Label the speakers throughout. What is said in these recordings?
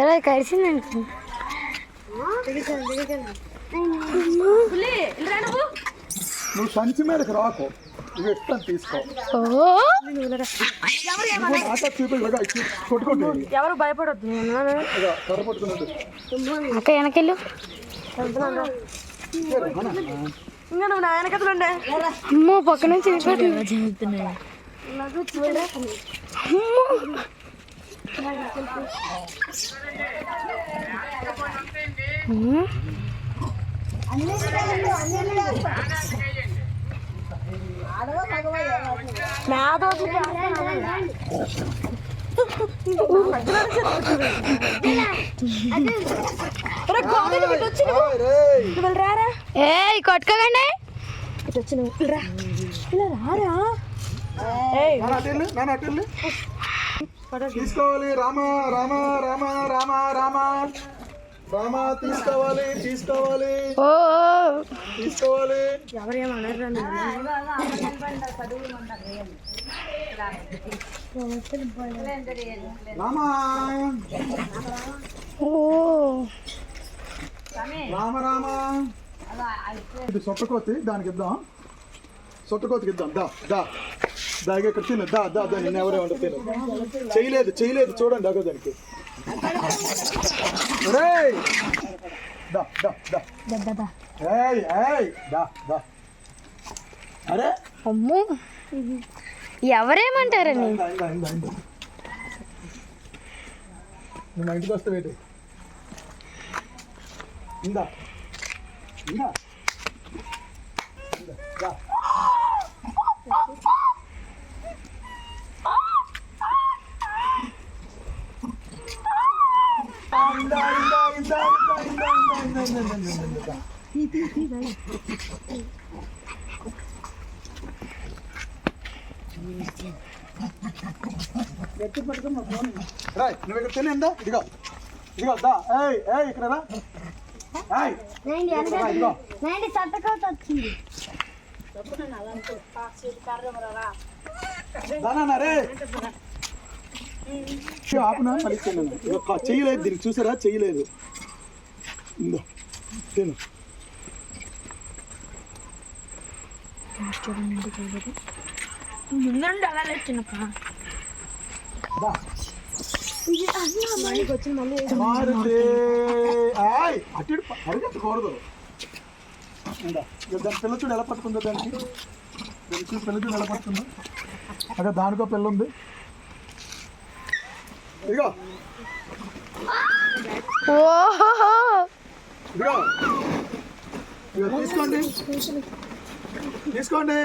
Speaker 1: ఎలా కరిచింది
Speaker 2: నువ్వు సంచి మీదకి రాకు. నువ్వు ఎట్లా
Speaker 3: ఎవరు భయపడద్దు.
Speaker 1: అక్క వెనకెళ్ళు.
Speaker 3: ఇంకా నువ్వు నా వెనకతలుండే
Speaker 1: అమ్మో పక్క నుంచి అమ్మో. ఏయ్ కొట్టుకోకండి.
Speaker 3: ఇటు వచ్చి నువ్వు రా. ఇలా రారా
Speaker 2: తీసుకోవాలి. రామ రామ రామ రామ రామ. రామ తీసుకోవాలి తీసుకోవాలి. తీసుకోవాలి.
Speaker 3: ఎవరేమన్నారు
Speaker 2: రామ.
Speaker 1: ఓ.
Speaker 2: రామ రామ. ఇది సొట్టకోతి దానికి ఇద్దాం. సొట్టకోతికి ఇద్దాం. దా దా. దాగా ఇక్కడ తిను. దా దా దా నిన్న ఎవరే ఉండదు తిను. చేయలేదు చేయలేదు. చూడండి అగో దానికి! దా దా దా. ఏయ్ ఏయ్! దా దా. అరే!
Speaker 1: అమ్మో! ఎవరేమంటారని
Speaker 2: ఇందా, ఇందా, ఇందా, ఇందా. నువ్వు మా ఇంటికి వస్తావేటి? ఇందా. ఇందా. ఇందా, రాయ్ నువ్వు ఇక్కడ తినే ఇదిగో. ఇదిగో దా. ఏయ్ ఏయ్ ఇక్కడ రా. ఏయ్. నేను ఎనగా నేను సత్తకోత వచ్చింది దబ్బన నాలంతో పాస్ చేసి కార్యం రా దానా రే ఆపునా? మళ్ళీ తిన్నాను చెయ్యలేదు దీనికి చూసారా? చెయ్యలేదు. ఇందో తిను.
Speaker 3: ముందండి అలా చిన్నప్ప.
Speaker 2: అటు పరిగెత్తకూడదు. దాని పిల్ల చూడు ఎలా పట్టుకుందో దానికి. దానికి పిల్ల చూడు ఎలా పట్టుకుందో. అక్కడ దానికో పిల్ల ఉంది. ఇదిగో.
Speaker 1: ఓహో
Speaker 2: ఇదిగో తీసుకోండి. తీసుకోండి.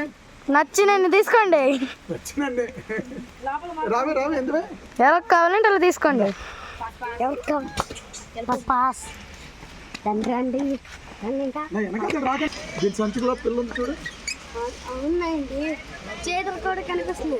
Speaker 1: నచ్చినన్ని తీసుకోండి.
Speaker 2: వచ్చినండి రావే రావే ఎందువే?
Speaker 1: ఎవరికి కావాలంటే అలా తీసుకోండి.
Speaker 4: పాస్ తండ్రి రండి రండి. ఇంకా.
Speaker 2: నా వెనకాల రాక. దీని సంచిలో పిల్ల ఉంది చూడు.
Speaker 4: అవునండి. చేతులు కూడా కనిపిస్తుంది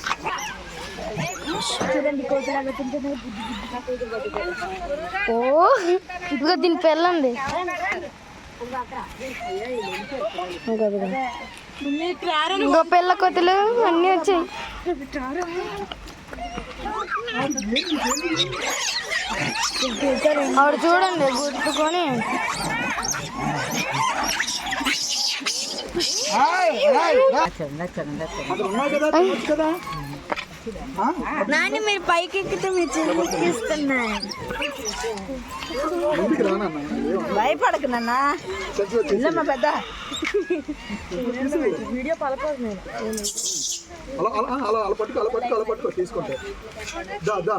Speaker 2: ఓ
Speaker 1: ఇదిగో దీని పెళ్ళండి ఇంకో పిల్ల కొత్తలు అన్నీ వచ్చాయి. ఆవిడ చూడండి గుర్తుకొని.
Speaker 3: నాని మీరు పైకి ఎక్కితే మీరు చిన్నకిస్తున్నాయి భయపడకు నాన్న. ఇల్లమ్మా పెద్ద. వీడియో పలకదు నేను.
Speaker 2: అలా అలా అలా అలా పట్టుకో అలా పట్టుకో అలా పట్టుకో తీసుకుంటే. దా దా.